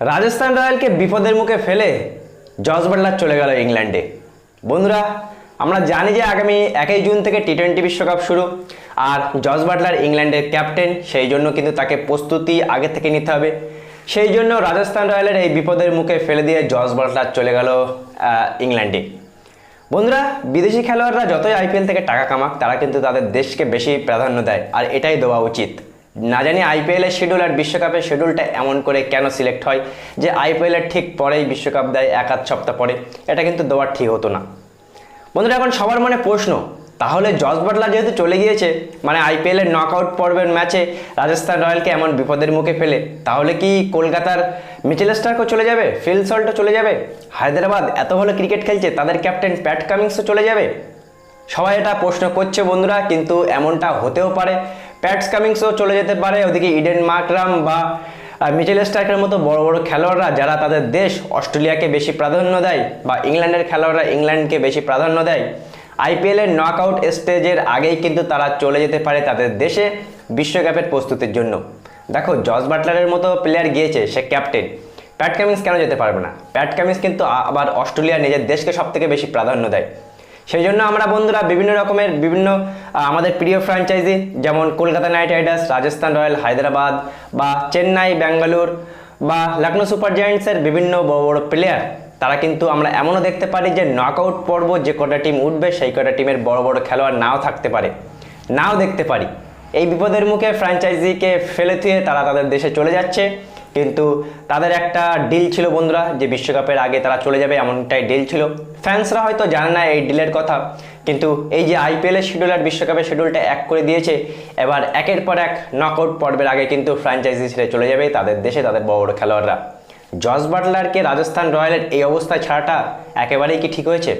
রাজস্থান রয়্যালকে বিপদের মুখে ফেলে জস বাটলার চলে গেল ইংল্যান্ডে। বন্ধুরা, আমরা জানি যে আগামী একই জুন থেকে টি টোয়েন্টি বিশ্বকাপ শুরু, আর জস বাটলার ইংল্যান্ডের ক্যাপ্টেন সেই জন্য কিন্তু তাকে প্রস্তুতি আগে থেকে নিতে হবে। সেই জন্য রাজস্থান রয়্যালের এই বিপদের মুখে ফেলে দিয়ে জস বাটলার চলে গেল ইংল্যান্ডে। বন্ধুরা, বিদেশি খেলোয়াড়রা যতই আইপিএল থেকে টাকা কামাক, তারা কিন্তু তাদের দেশকে বেশি প্রাধান্য দেয়, আর এটাই দেওয়া উচিত। না জানি আইপিএলের শিডিউল আর বিশ্বকাপের শিডিউলটা এমন করে কেন সিলেক্ট হয় যে আইপিএলের ঠিক পরেই বিশ্বকাপ দেয় এক আধ সপ্তাহ পরে, এটা কিন্তু দেওয়ার ঠিক হতো না। বন্ধুরা, এখন সবার মনে প্রশ্ন, তাহলে জস বাটলার যেহেতু চলে গিয়েছে মানে আইপিএলের নকআউট পর্বের ম্যাচে রাজস্থান রয়্যালকে এমন বিপদের মুখে ফেলে, তাহলে কি কলকাতার মিচেল স্টার্কও চলে যাবে? ফিল সল্টও চলে যাবে? হায়দ্রাবাদ এত ভালো ক্রিকেট খেলছে, তাদের ক্যাপ্টেন প্যাট কামিংসও চলে যাবে? সবাই এটা প্রশ্ন করছে বন্ধুরা, কিন্তু এমনটা হতেও পারে। প্যাটস কামিংসও চলে যেতে পারে, ওদিকে ইডেন মার্করাম বা মিচেল স্টার্কের মতো বড় বড় খেলোয়াড়রা যারা তাদের দেশ অস্ট্রেলিয়াকে বেশি প্রাধান্য দেয় বা ইংল্যান্ডের খেলোয়াড়রা ইংল্যান্ডকে বেশি প্রাধান্য দেয়। আইপিএলের নকআউট স্টেজের আগেই কিন্তু তারা চলে যেতে পারে তাদের দেশে বিশ্বকাপের প্রস্তুতির জন্য। দেখো জস বাটলারের মতো প্লেয়ার গিয়েছে, সে ক্যাপ্টেন প্যাট কামিংস কেন যেতে পারবে না? প্যাট কামিংস কিন্তু আবার অস্ট্রেলিয়া নিজের দেশকে সব থেকে বেশি প্রাধান্য দেয়। সেই জন্য আমরা বন্ধুরা বিভিন্ন রকমের বিভিন্ন আমাদের প্রিয় ফ্র্যাঞ্চাইজি যেমন Kolkata Knight Riders, Rajasthan Royal, Hyderabad বা চেন্নাই, ব্যাঙ্গালোর বা লখনৌ সুপার জায়ান্টসের বিভিন্ন বড় বড় প্লেয়ার তারা কিন্তু আমরা এমনও দেখতে পারি যে নকআউট পর্ব যে কটা টিম উঠবে, সেই কটা টিমের বড় বড় খেলোয়াড় নাও থাকতে পারে, নাও দেখতে পারি। এই বিপদের মুখে ফ্র্যাঞ্চাইজিকে ফেলে থুয়ে তারা তাদের দেশে চলে যাচ্ছে। কিন্তু তাদের একটা ডিল ছিল বন্ধুরা, যে বিশ্বকাপের আগে তারা চলে যাবে, এমনটাই ডিল ছিল। ফ্যান্সরা হয়তো জানে না এই ডিলের কথা, কিন্তু এই যে আইপিএলের শিডিউল আর বিশ্বকাপের শিডিউলটা এক করে দিয়েছে, এবার একের পর এক নকআউট পর্বের আগে কিন্তু ফ্র্যাঞ্চাইজি ছেড়ে চলে যাবে তাদের দেশে, তাদের বড় বড় খেলোয়াড়রা। জস বাটলারকে রাজস্থান রয়্যালের এই অবস্থায় ছাড়াটা একেবারেই কি ঠিক হয়েছে?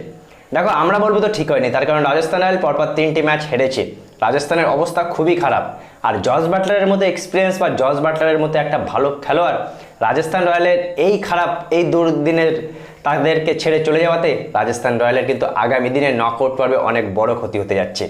দেখো, আমরা বলব তো ঠিক হয়নি, তার কারণ রাজস্থান রয়্যাল পরপর তিনটি ম্যাচ হেরেছে। রাজস্থানের অবস্থা খুবই খারাপ। আর জজ বাটলারের মতো এক্সপিরিয়েন্স বা জজ বাটলারের মতো একটা ভালো খেলোয়াড় রাজস্থান রয়্যালের এই খারাপ, এই দুর্দিনের তাদেরকে ছেড়ে চলে যাওয়াতে রাজস্থান রয়্যালের কিন্তু আগামী দিনে নক আউট পর্বে অনেক বড় ক্ষতি হতে যাচ্ছে।